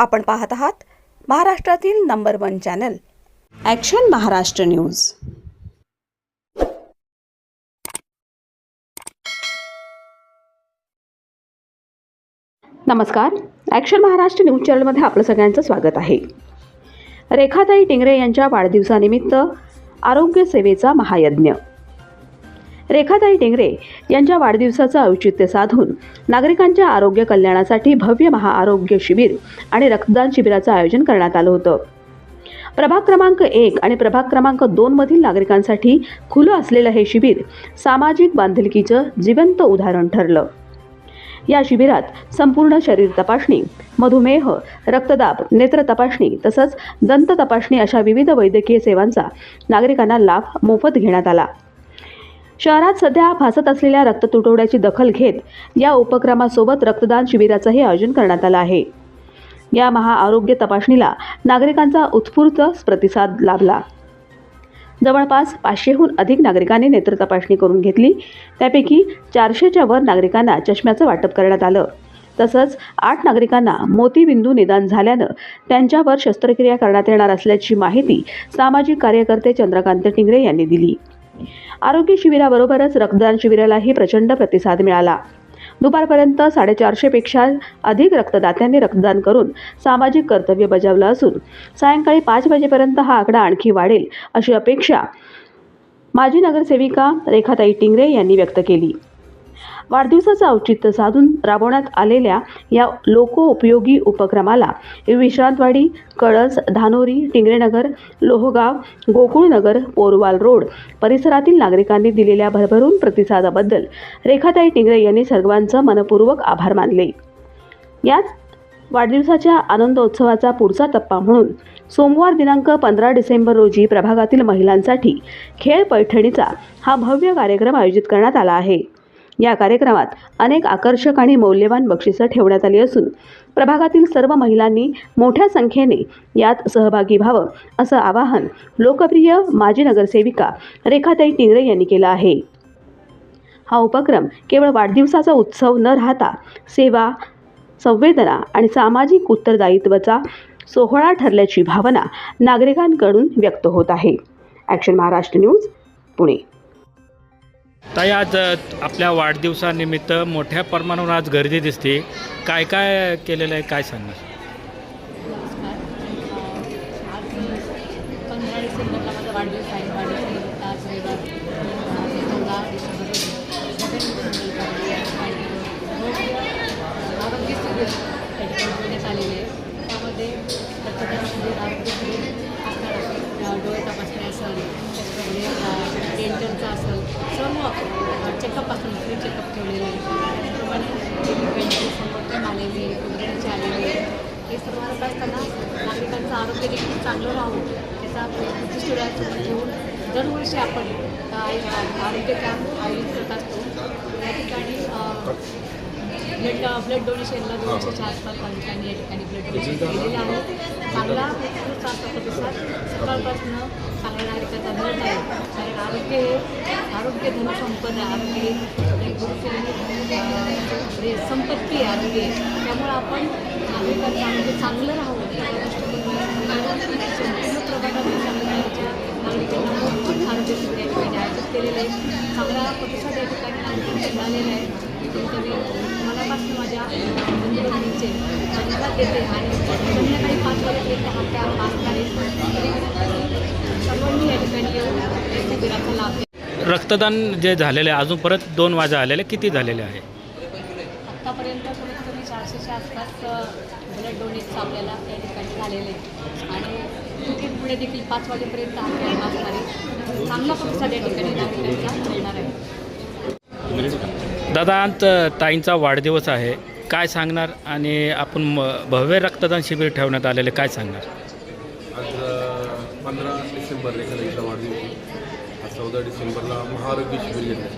आपण पाहत आहात महाराष्ट्रातील number one channel. Action Maharashtra news. नमस्कार. ॲक्शन महाराष्ट्र न्यूज चॅनलमध्ये आपलं सगळ्यांचं स्वागत आहे. रेखाताई टिंगरे यांच्या वाढदिवसानिमित्त आरोग्य सेवेचा महायज्ञ. रेखाताई डेंगरे यांच्या वाढदिवसाचं औचित्य साधून नागरिकांच्या आरोग्य कल्याणासाठी भव्य महाआरोग्य शिबिर आणि रक्तदान शिबिराचं आयोजन करण्यात आलं होतं. प्रभाग क्रमांक एक आणि प्रभाग क्रमांक दोनमधील नागरिकांसाठी खुलं असलेलं हे शिबिर सामाजिक बांधिलकीचं जिवंत उदाहरण ठरलं. या शिबिरात संपूर्ण शरीर तपासणी मधुमेह रक्तदाब नेत्र तपासणी तसंच दंत तपासणी अशा विविध वैद्यकीय सेवांचा नागरिकांना लाभ मोफत घेण्यात आला. शहरात सध्या भासत असलेल्या रक्त तुटवड्याची दखल घेत या उपक्रमासोबत रक्तदान शिबिराचंही आयोजन करण्यात आलं आहे. या महाआरोग्य तपासणीला नागरिकांचा उत्स्फूर्त प्रतिसाद लाभला. जवळपास पाचशेहून अधिक नागरिकांनी नेत्र तपासणी करून घेतली. त्यापैकी चारशेच्या वर नागरिकांना चष्म्याचं वाटप करण्यात आलं. तसंच आठ नागरिकांना मोतीबिंदू निदान झाल्यानं त्यांच्यावर शस्त्रक्रिया करण्यात येणार असल्याची माहिती सामाजिक कार्यकर्ते चंद्रकांत टिंगरे यांनी दिली. आरोग्य शिबिराबरोबरच रक्तदान शिबिरालाही प्रचंड प्रतिसाद मिळाला. दुपारपर्यंत साडेचारशेपेक्षा अधिक रक्तदात्यांनी रक्तदान करून सामाजिक कर्तव्य बजावलं असून सायंकाळी पाच वाजेपर्यंत हा आकडा आणखी वाढेल अशी अपेक्षा माजी नगरसेविका रेखाताई टिंगरे यांनी व्यक्त केली. वाढदिवसाचं औचित्य साधून राबवण्यात आलेल्या या लोकोपयोगी उपक्रमाला विश्रांतवाडी कळस धानोरी टिंगरेनगर लोहगाव गोकुळनगर पोरवाल रोड परिसरातील नागरिकांनी दिलेल्या भरभरून प्रतिसादाबद्दल रेखाताई टिंगरे यांनी सर्वांचं मनपूर्वक आभार मानले. याच वाढदिवसाच्या आनंदोत्सवाचा पुढचा टप्पा म्हणून सोमवार दिनांक पंधरा डिसेंबर रोजी प्रभागातील महिलांसाठी खेळ पैठणीचा हा भव्य कार्यक्रम आयोजित करण्यात आला आहे. या कार्यक्रमात अनेक आकर्षक आणि मौल्यवान बक्षिसं ठेवण्यात आली असून प्रभागातील सर्व महिलांनी मोठ्या संख्येने यात सहभागी व्हावं असं आवाहन लोकप्रिय माजी नगरसेविका रेखाताई टिंगरे यांनी केलं आहे. हा उपक्रम केवळ वाढदिवसाचा उत्सव न राहता सेवा संवेदना आणि सामाजिक उत्तरदायित्वाचा सोहळा ठरल्याची भावना नागरिकांकडून व्यक्त होत आहे. ॲक्शन महाराष्ट्र न्यूज पुणे ताई आज आपल्या वाढदिवसानिमित्त मोठ्या प्रमाणावर आज गर्दी दिसते. काय काय केलेलं आहे? काय सांगणार? पंधरा डिसेंबरला माझा वाढदिवस आहे. वाढदिवसानिमित्त आज चौदा डिसेंबर सेवन आरोग्य शिबिर या ठिकाणी ठेवण्यात आलेले आहे त्यामध्ये रक्तदान शिबिर आरोग्य शिबिर असणार आहे अ, डोळे तपासणी असेल त्याचप्रमाणे डेंटलचं असेल सर्व चेकअप असेल फ्री चेकअप ठेवलेलं आहे त्याचप्रमाणे ट्वेंटी संपर्क आलेले उघडणीचे आलेले हे सर्व करत असताना नागरिकांचं आरोग्य देखील चांगलं राहावं उद्दिष्ट डोळ्यासमोर ठेवून दरवर्षी आपण आरोग्य कॅम्प आयोजित करत असतो. या ठिकाणी ब्लड ब्लड डोनेशनला दोनशेच्या आसपास नागरिकांनी या ठिकाणी ब्लड डोनेशन केलेलं आहे. चांगला असा प्रतिसाद सकाळपासून चांगल्या नागरिकांचा मिळत आहे कारण आरोग्य हे आरोग्य धनसंपन्न आहे. आरोग्य हे संपत्ती आहे आरोग्य त्यामुळं आपण नागरिकांचं आरोग्य चांगलं राहावं. या दृष्टिकोनातून केलेलं आहे चांगला प्रतिसाद या ठिकाणी मिळालेला आहे मनापासून माझ्या धन्यवाद देते आणि संध्याकाळी पाच सर्वांनी या ठिकाणी येऊन लाभ रक्तदान जे झालेलं आहे अजून परत दोन वाजा आलेले किती झालेले आहे? आत्तापर्यंत कमीत कमी चारशेच्या आसपास ब्लड डोनेट्स आपल्याला या ठिकाणी झालेले आहे. पुढे देखील पाच वाजेपर्यंत हा असणार. आहे चांगला प्रतिसाद या ठिकाणी नागरिकांचा मिळणार आहे. दादा आज अ, ताईंचा वाढदिवस आहे. काय सांगणार? आणि आपण म- भव्य रक्तदान शिबिर ठेवण्यात आलेले काय सांगणार? आज पंधरा डिसेंबर रेखाताईचा वाढदिवस. आज चौदा डिसेंबरला महाआरोग्य शिबिर घेतलं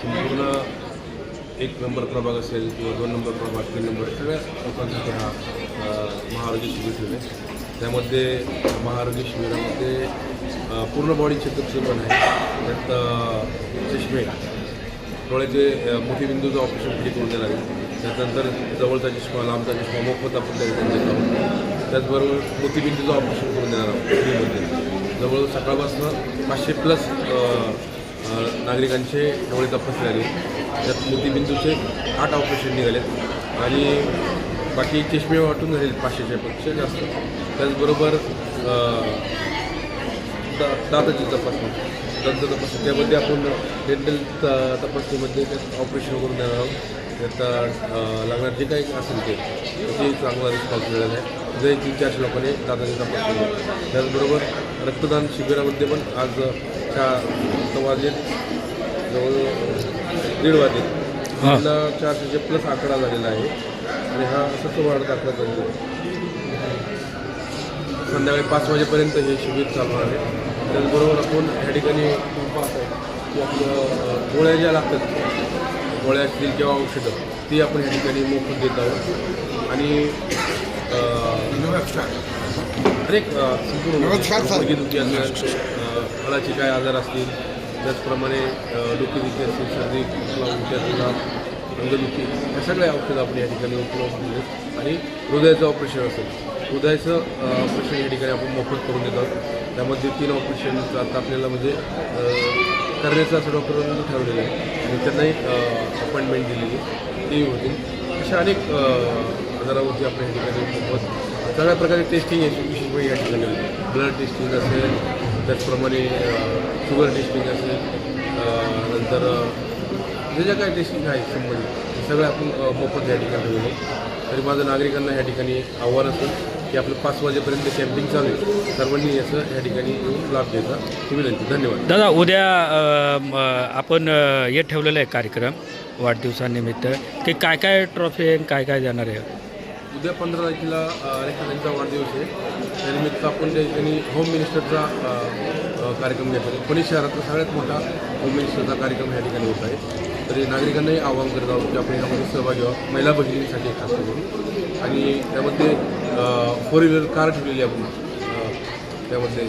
संपूर्ण एक नंबर प्रभाग असेल किंवा दोन नंबर प्रभाग तीन नंबर सगळ्या लोकांसाठी हा महाआरोग्य शिबिर ठेवले त्यामध्ये महाआरोग्य शिबिरामध्ये पूर्ण बॉडी चेकअपचं पण आहे त्यात चष्मे डोळ्याचे मोठी मोतीबिंदूचं ऑपरेशन जे करून देणार आहे त्यानंतर जवळचा चष्मा लांबचा चष्मा मोफत आपण त्या ठिकाणी देत आहोत. त्याचबरोबर मोतीबिंदूचं ऑपरेशन करून देणार आहोत फ्रीमध्ये जवळ सकाळपासून पाचशे प्लस नागरिकांचे डोळे तपासले आले. त्यात मोतीबिंदूचे आठ ऑपरेशन निघालेत. आणि बाकी चष्मे वाटून झाले पाचशेच्या पेक्षा जास्त. त्याचबरोबर दा दाताची तपासणी. दंत तपासणी. त्यामध्ये आपण डेंटल त- तपासणीमध्ये ऑपरेशन करून देणार आहोत. त्यात अं, लागणार जे काही असेल ते. ते चांगला रिस्पॉन्स मिळाला. आहे जे तीन चारशे लोकांनी दाताची तपासणी. त्याचबरोबर रक्तदान शिबिरामध्ये पण आज चार वाजे जवळ दीड वाजे. तिला चारशेच्या प्लस आकडा झालेला आहे. आणि हा असंच वाढत आकडा चालू संध्याकाळी पाच वाजेपर्यंत हे शिबिर चालू आहे. त्याचबरोबर आपण ह्या ठिकाणी पाहतो की आपलं अं, गोळ्या ज्या लागतात गोळ्या असतील किंवा औषधं ती आपण ह्या ठिकाणी मोफत देत आहोत. आणि अं, संपूर्ण गुडघेदुखी असेल अं, फळाचे काय आजार असतील त्याचप्रमाणे डोकेदुखी असेल सर्दी खोकला उलट्या अंगदुखी या सगळ्या औषधं आपण या ठिकाणी उपलब्ध दिलेत आणि हृदयाचं ऑपरेशन असेल हृदयाचं ऑपरेशन या ठिकाणी आपण मोफत करून देत आहोत. त्यामध्ये तीन ऑपरेशन आता आपल्याला म्हणजे करण्याचं असं डॉक्टरांनी ठरवलेलं आहे. आणि त्यांनाही अपॉइंटमेंट दिलेली ती होती होतील. अशा अनेक आजारावरती आपण या ठिकाणी मोफत सगळ्या प्रकारे टेस्टिंग याची विशेष म्हणजे या ठिकाणी ब्लड टेस्टिंग असेल त्याचप्रमाणे शुगर टेस्टिंग असेल नंतर जे ज्या काही टेस्टिंग आहे संबंधित सगळं आपण मोफत या ठिकाणी आहे. तरी माझं नागरिकांना या ठिकाणी आव्हान असेल की आपलं पाच वाजेपर्यंत कॅम्पिंग चालू आहे. सर्वांनी याचं या ठिकाणी येऊन लाभ घ्यायचा. ही विनंती. धन्यवाद. दादा उद्या आपण हे ठेवलेलं आहे कार्यक्रम वाढदिवसानिमित्त. की काय काय ट्रॉफी आहे काय काय देणार आहे? उद्या पंधरा तारखेला रेखाताईंचा वाढदिवस आहे. त्यानिमित्त आपण त्या ठिकाणी होम मिनिस्टरचा कार्यक्रम घेतो आहे पुणे शहरातला सगळ्यात मोठा होम मिनिस्टरचा कार्यक्रम या ठिकाणी होत आहे. तरी नागरिकांनाही आवाहन करत आहोत की आपण यामध्ये सहभागी व्हावं महिला भगिनींसाठी खास करून. आणि त्यामध्ये फोर व्हीलर कार ठेवलेली आहे आपण. त्यामध्ये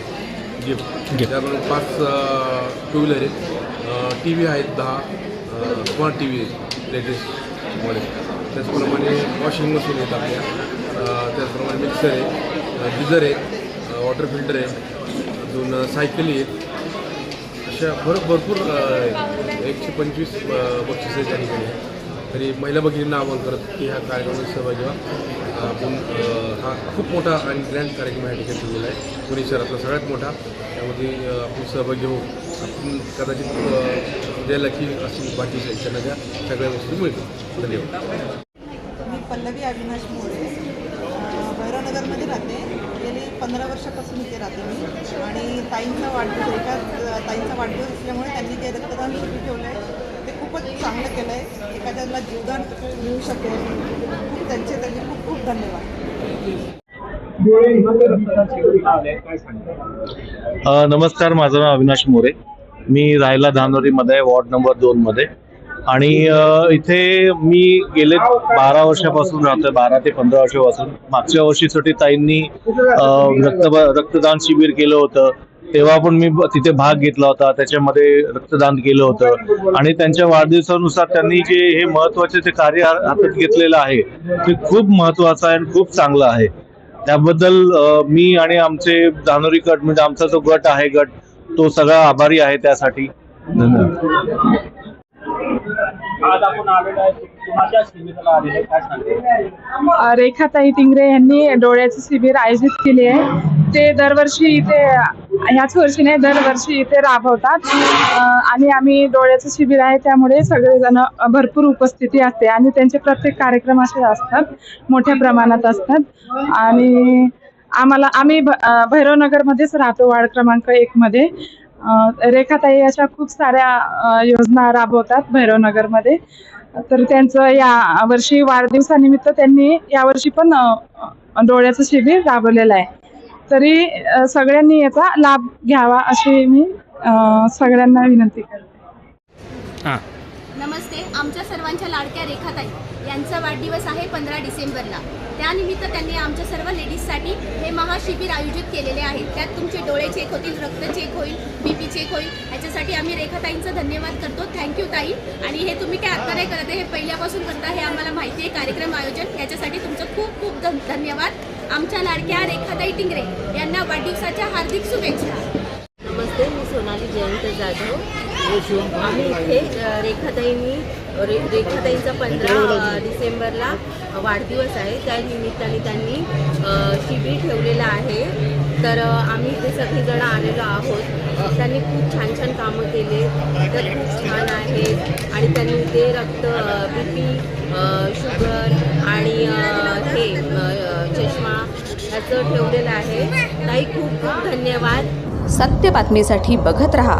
गिफ्ट. त्याबरोबर पाच टू व्हीलर आहेत. टी व्ही आहेत दहा smart T V latest model त्याचप्रमाणे वॉशिंग मशीन आहेत आपल्या. त्याचप्रमाणे मिक्सर आहे गिझर आहेत वॉटर फिल्टर आहे अजून सायकली आहेत. अशा भर भरपूर एकशे पंचवीस बक्षिसे त्या ठिकाणी. तरी महिला भगिनींना आवाहन करत की ह्या कार्यक्रमात सहभागी व्हा. आपण हा खूप मोठा आणि ग्रँड कार्यक्रम या ठिकाणी ठेवलेला आहे. पुणे शहरातला सगळ्यात मोठा. त्यामध्ये आपण सहभागी होऊ आपण कदाचित द्यायला की अशी बाकी त्यांना त्या सगळ्या वस्तू मिळतील. धन्यवाद. मी पल्लवी अविनाश मोरे भैरवनगरमध्ये राहते. पंधरा वर्षापासून इथे राहते मी. आणि ताईंचा वाढदिवस एका ताईंचा वाढदिवस असल्यामुळे त्यांनी जे रक्तदान शिबिर ठेवलं आहे ते खूपच चांगलं केलं आहे एखाद्याला जीवदान मिळू शकेल. खूप त्यांचे त्यांनी खूप खूप धन्यवाद. नमस्कार माझं नाव अविनाश मोरे. मी राहायला धानोरीमध्ये आहे, वॉर्ड नंबर दोनमध्ये. आणि इथे मी गेले बारा वर्षापासून राहतोय बारा ते पंधरा वर्षापासून. मागच्या वर्षीसाठी ताईंनी रक्त रक्तदान शिबिर केलं होतं. तेव्हा पण मी तिथे भाग घेतला होता त्याच्यामध्ये रक्तदान केलं होतं. आणि त्यांच्या वाढदिवसानुसार त्यांनी जे हे महत्त्वाचे ते कार्य हातात घेतलेलं आहे ते खूप महत्वाचं आहे आणि खूप चांगलं आहे. त्याबद्दल मी आणि आमचे धानोरी गट म्हणजे आमचा जो गट आहे गट तो सगळा आभारी आहे त्यासाठी. धन्यवाद. आज आपण आलेलो आहे. कुणाच्या शिबिराला काय रेखाताई तिंगरे यांनी डोळ्याचे शिबिर आयोजित केले आहे. ते दरवर्षी इथे ह्याच वर्षी नाही दरवर्षी इथे राबवतात. आणि आम्ही डोळ्याचं शिबिर आहे त्यामुळे सगळेजण भरपूर उपस्थिती असते. आणि त्यांचे प्रत्येक कार्यक्रम असे असतात मोठ्या प्रमाणात असतात. आणि आम्हाला आम्ही भ- भैरवनगरमध्येच राहतो वार्ड क्रमांक एकमध्ये रेखाताई अशा खूप साऱ्या योजना राबवतात भैरवनगरमध्ये. तर त्यांचं या वर्षी वाढदिवसानिमित्त त्यांनी यावर्षी पण डोळ्याचं शिबिर राबवलेलं आहे. तरी सगळ्यांनी याचा लाभ घ्यावा अशी मी सगळ्यांना विनंती करते. हां. नमस्ते आमच्या सर्वांच्या लाडक्या रेखाताई यांचा वाढदिवस आहे पंधरा डिसेंबरला. त्यानिमित्त त्यांनी आमच्या सर्व लेडीजसाठी हे महाशिबिर आयोजित केलेले आहे. त्यात तुमचे डोळे चेक होतील रक्त चेक होईल बी पी चेक होईल. याच्यासाठी आम्ही रेखाताईंचा धन्यवाद करतो. थँक्यू ताई. आणि हे तुम्ही काय आता नाही करत आहे, हे पहिल्यापासून करता हे आम्हाला माहिती आहे. कार्यक्रम आयोजन याच्यासाठी तुमचं खूप खूप धन धन्यवाद. आमच्या लाडक्या रेखाताई टिंगरे यांना वाढदिवसाच्या हार्दिक शुभेच्छा. नमस्ते मी सोनाली जयंत जाधव. आम्ही इथे रेखाताईंनी रे रेखाताईंचा पंधरा डिसेंबरला वाढदिवस आहे. त्या निमित्ताने त्यांनी शिबिर ठेवलेलं आहे. तर आम्ही इथे सगळीजणं आलेलो आहोत. त्यांनी खूप छान छान कामं केले. तर खूप छान आहेत आणि त्यांनी ते रक्त बी पी शुगर आणि हे चष्मा याचं ठेवलेलं आहे. ताई खूप खूप धन्यवाद. सत्य बातमीसाठी बघत रहा.